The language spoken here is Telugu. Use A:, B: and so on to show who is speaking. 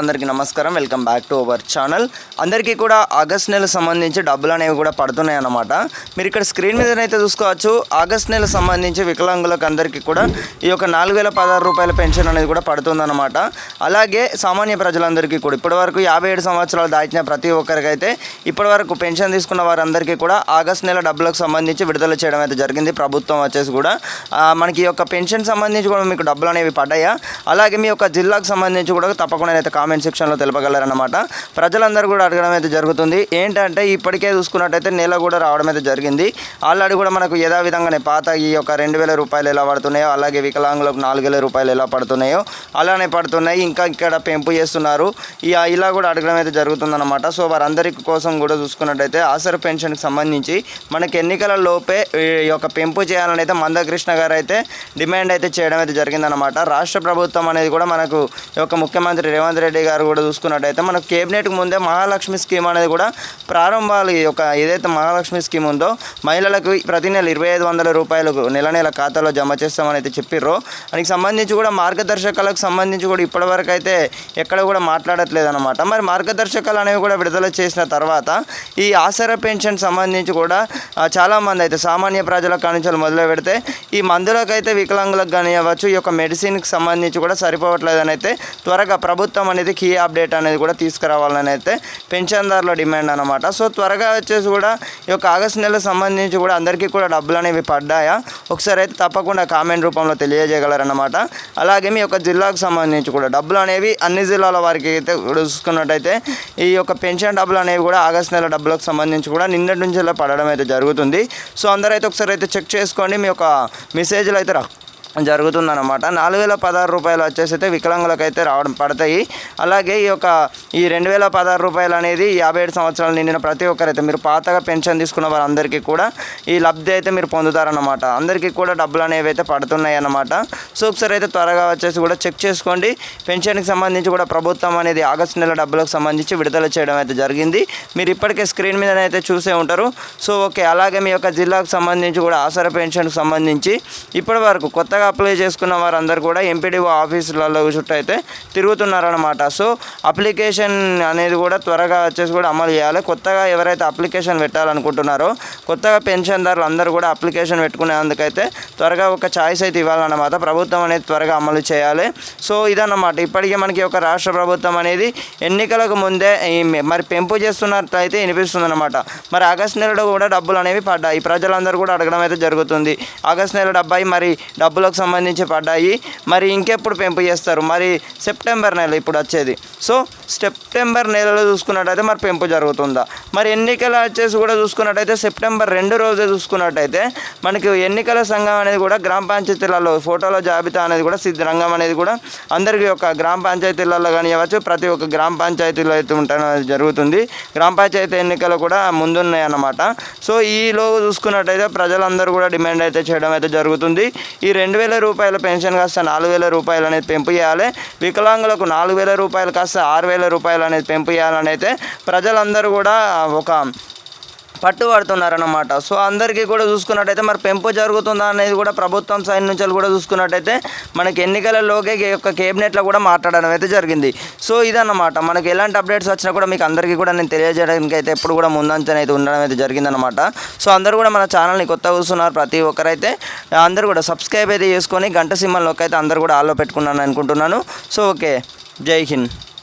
A: అందరికీ నమస్కారం. Welcome back to our channel అందరికీ కూడా ఆగస్ట్ నెల సంబంధించి డబ్బులు అనేవి కూడా పడుతున్నాయి అన్నమాట. మీరు ఇక్కడ స్క్రీన్ మీదనైతే చూసుకోవచ్చు. ఆగస్ట్ నెల సంబంధించి వికలాంగులకు అందరికీ కూడా ఈ యొక్క నాలుగు వేల పదహారు రూపాయల పెన్షన్ అనేది కూడా పడుతుందన్నమాట. అలాగే సామాన్య ప్రజలందరికీ కూడా ఇప్పటివరకు యాభై ఏడు సంవత్సరాలు దాటిన ప్రతి ఒక్కరికైతే ఇప్పటివరకు పెన్షన్ తీసుకున్న వారందరికీ కూడా ఆగస్ట్ నెల డబ్బులకు సంబంధించి విడుదల చేయడం అయితే జరిగింది. ప్రభుత్వం వచ్చేసి కూడా మనకి ఈ యొక్క పెన్షన్ సంబంధించి కూడా మీకు డబ్బులు అనేవి పడ్డాయా? అలాగే మీ యొక్క జిల్లాకు సంబంధించి కూడా తప్పకుండా అయితే కామెంట్ సెక్షన్లో తెలపగలరన్నమాట. ప్రజలందరూ కూడా అడగడం అయితే జరుగుతుంది. ఏంటంటే ఇప్పటికే చూసుకున్నట్టయితే నెల కూడా రావడం అయితే జరిగింది. ఆల్రెడీ కూడా మనకు యథావిధంగానే పాత ఈ యొక్క రెండు వేల రూపాయలు ఎలా పడుతున్నాయో అలాగే వికలాంగులకు నాలుగు వేల రూపాయలు ఎలా పడుతున్నాయో అలానే పడుతున్నాయి. ఇంకా ఇక్కడ పెంపు చేస్తున్నారు. ఇలా కూడా అడగడం అయితే జరుగుతుందన్నమాట. సో వారందరి కోసం కూడా చూసుకున్నట్టయితే ఆసర పెన్షన్కి సంబంధించి మనకి ఎన్నికల లోపే ఈ యొక్క పెంపు చేయాలని అయితే మందకృష్ణ గారు అయితే డిమాండ్ అయితే చేయడం అయితే జరిగిందనమాట రాష్ట్ర ప్రభుత్వం అనేది కూడా మనకు యొక్క ముఖ్యమంత్రి రేవంత్ రెడ్డి గారు కూడా చూసుకున్నట్టయితే మనకు కేబినెట్కి ముందే మహాలక్ష్మి స్కీమ్ అనేది కూడా ప్రారంభాలు ఒక యొక్క ఏదైతే మహాలక్ష్మి స్కీమ్ ఉందో మహిళలకు ప్రతి నెల ఇరవై ఐదు వందల రూపాయలు నెల నెల ఖాతాలో జమ చేస్తామని అయితే చెప్పిర్రు. దానికి సంబంధించి కూడా మార్గదర్శకాలకు సంబంధించి కూడా ఇప్పటివరకు అయితే ఎక్కడ కూడా మాట్లాడట్లేదు అనమాట మరి మార్గదర్శకాలు అనేవి కూడా విడుదల చేసిన తర్వాత ఈ ఆసరా పెన్షన్ సంబంధించి కూడా చాలామంది అయితే సామాన్య ప్రజల కానించాలు మొదలు పెడితే ఈ మందులకైతే వికలాంగులకు కానివ్వచ్చు ఈ యొక్క మెడిసిన్కి సంబంధించి కూడా సరిపోవట్లేదని అయితే త్వరగా ప్రభుత్వం అనేది కీ అప్డేట్ అనేది కూడా తీసుకురావాలని అయితే పెన్షన్దారుల డిమాండ్ అనమాట సో త్వరగా వచ్చేసి కూడా ఈ యొక్క ఆగస్టు నెల సంబంధించి కూడా అందరికీ కూడా డబ్బులు అనేవి పడ్డాయా? ఒకసారి అయితే తప్పకుండా కామెంట్ రూపంలో తెలియజేయగలరన్నమాట. అలాగే మీ యొక్క జిల్లాకు సంబంధించి కూడా డబ్బులు అనేవి అన్ని జిల్లాల వారికి అయితే చూసుకున్నట్టయితే ఈ యొక్క పెన్షన్ డబ్బులు అనేవి కూడా ఆగస్టు నెల డబ్బులకు సంబంధించి కూడా నిన్నటి నుంచి పడడం అయితే జరుగుతుంది. సో అందరైతే ఒకసారి అయితే చెక్ చేసుకోండి. మీ యొక్క మెసేజ్లు అయితే రా జరుగుతుందన్నమాట. నాలుగు వేల పదహారు రూపాయలు వచ్చేసి అయితే వికలాంగులకు అయితే రావడం పడతాయి. అలాగే ఈ యొక్క ఈ రెండు వేల పదహారు రూపాయలు అనేది యాభై ఏడు సంవత్సరాలు నిండిన ప్రతి ఒక్కరైతే మీరు పాతగా పెన్షన్ తీసుకున్న వారందరికీ కూడా ఈ లబ్ధి అయితే మీరు పొందుతారన్నమాట. అందరికీ కూడా డబ్బులు అనేవి అయితే పడుతున్నాయి అన్నమాట సో ఒకసారి అయితే త్వరగా వచ్చేసి కూడా చెక్ చేసుకోండి. పెన్షన్కి సంబంధించి కూడా ప్రభుత్వం అనేది ఆగస్టు నెల డబ్బులకు సంబంధించి విడుదల చేయడం అయితే జరిగింది. మీరు ఇప్పటికే స్క్రీన్ మీద అయితే చూసే ఉంటారు. So okay. అలాగే మీ యొక్క జిల్లాకు సంబంధించి కూడా ఆసరా పెన్షన్కి సంబంధించి ఇప్పటి వరకు కొత్తగా అప్లై చేసుకున్న వారందరూ కూడా ఎంపీడీఓ ఆఫీసులలో చుట్టూ అయితే తిరుగుతున్నారనమాట సో అప్లికేషన్ అనేది కూడా త్వరగా వచ్చేసి కూడా అమలు చేయాలి. కొత్తగా ఎవరైతే అప్లికేషన్ పెట్టాలనుకుంటున్నారో కొత్తగా పెన్షన్దారులు అందరూ కూడా అప్లికేషన్ పెట్టుకునేందుకైతే త్వరగా ఒక ఛాయిస్ అయితే ఇవ్వాలన్నమాట. ప్రభుత్వం అనేది త్వరగా అమలు చేయాలి. సో ఇదన్నమాట. ఇప్పటికే మనకి ఒక రాష్ట్ర ప్రభుత్వం అనేది ఎన్నికలకు ముందే ఈ మరి పెంపు చేస్తున్నట్లయితే వినిపిస్తుంది అనమాట మరి ఆగస్ట్ నెలలో కూడా డబ్బులు అనేవి పడ్డాయి. ప్రజలందరూ కూడా అడగడం అయితే జరుగుతుంది. ఆగస్ట్ నెల డబ్బాయి మరి డబ్బులకు సంబంధించి పడ్డాయి. మరి ఇంకెప్పుడు పెంపు చేస్తారు? మరి సెప్టెంబర్ నెల ఇప్పుడు వచ్చేది. సో సెప్టెంబర్ నెలలో చూసుకున్నట్టయితే మరి పెంపు జరుగుతుందా? మరి ఎన్నికలు వచ్చేసి కూడా చూసుకున్నట్టయితే సెప్టెంబర్ రెండు రోజే చూసుకున్నట్టయితే మనకి ఎన్నికల సంఘం అనేది కూడా గ్రామ పంచాయతీలలో ఫోటోల జాబితా అనేది కూడా సిద్ధ రంగం అనేది కూడా అందరికీ ఒక గ్రామ పంచాయతీలలో కానివ్వచ్చు ప్రతి ఒక్క గ్రామ పంచాయతీలో అయితే ఉండడం అనేది జరుగుతుంది. గ్రామ పంచాయతీ ఎన్నికలు కూడా ముందున్నాయి అన్నమాట సో ఈలో చూసుకున్నట్టయితే ప్రజలందరూ కూడా డిమాండ్ అయితే చేయడం అయితే జరుగుతుంది. ఈ రెండు వేల రూపాయల పెన్షన్ కాస్త నాలుగు వేల రూపాయలు అనేది పెంపు చేయాలి. వికలాంగులకు నాలుగు వేల రూపాయలు కాస్త ఆరు వేల రూపాయలు అనేది పెంపు చేయాలని అయితే ప్రజలందరూ కూడా ఒక పట్టుబడుతున్నారనమాట సో అందరికీ కూడా చూసుకున్నట్టయితే మరి పెంపు జరుగుతుందా అనేది కూడా ప్రభుత్వం సైడ్ నుంచి కూడా చూసుకున్నట్టయితే మనకి ఎన్నికలలోకే యొక్క కేబినెట్లో కూడా మాట్లాడడం అయితే జరిగింది. సో ఇదన్నమాట. మనకి ఎలాంటి అప్డేట్స్ వచ్చినా కూడా మీకు అందరికీ కూడా నేను తెలియజేయడానికి అయితే ఎప్పుడు కూడా ముందంచన అయితే ఉండడం అయితే జరిగిందనమాట సో అందరూ కూడా మన ఛానల్ని కొత్త చూస్తున్నారు ప్రతి ఒక్కరైతే అందరూ కూడా సబ్స్క్రైబ్ అయితే చేసుకొని గంట సింహంలోకి అయితే అందరూ కూడా ఆలో పెట్టుకున్నాను అనుకుంటున్నాను. So okay. జై హింద్.